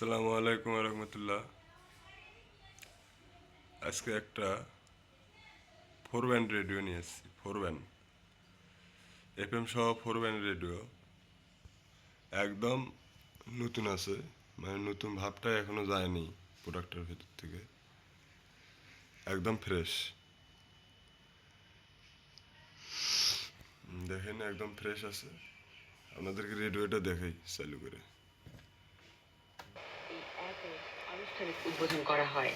আসসালামু আলাইকুম রহমতুল্লাহ আজকে একটা ফোর ব্যান্ড রেডিও নিয়ে এসেছি ফোর ব্যান্ড। এফএম সহ ফোর ব্যান্ড রেডিও। একদম নতুন আছে মানে নতুন ভাবটা এখনও যায়নি প্রোডাক্টের ভেতর থেকে। একদম ফ্রেশ। দেখেন, একদম ফ্রেশ আছে। আপনাদেরকে রেডিওটা দেখাই, চালু করে। আনুষ্ঠানিক উদ্বোধন করা হয়।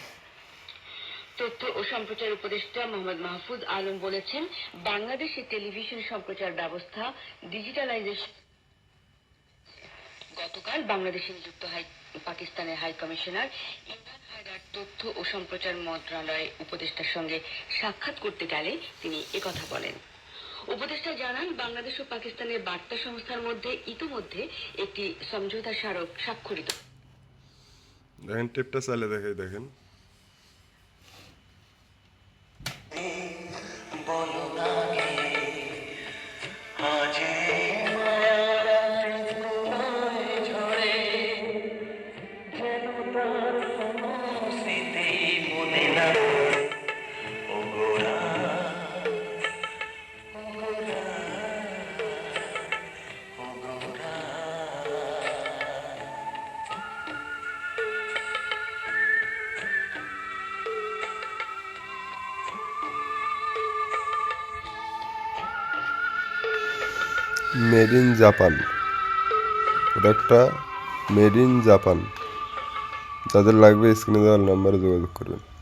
তথ্য ও সম্প্রচার উপদেষ্টা মোহাম্মদ মাহফুজ আলম বলেছেন, বাংলাদেশে টেলিভিশন সম্প্রচার ব্যবস্থা ডিজিটালাইজেশন গতকাল বাংলাদেশে নিযুক্ত হাই পাকিস্তানের হাই কমিশনার ইমরান হায়দার তথ্য ও সম্প্রচার মন্ত্রণালয় উপদেষ্টার সঙ্গে সাক্ষাৎ করতে গেলে তিনি একথা বলেন। উপদেষ্টা জানান, বাংলাদেশ ও পাকিস্তানের বার্তা সংস্থার মধ্যে ইতিমধ্যে একটি সমঝোতা স্মারক স্বাক্ষরিত দেখেন টেপটা চালে দেখে দেখেন মেড ইন জাপান। প্রোডাক্টটা মেড ইন জাপান। যাদের লাগবে স্ক্রিনে দেওয়ার নাম্বারে যোগাযোগ করবেন।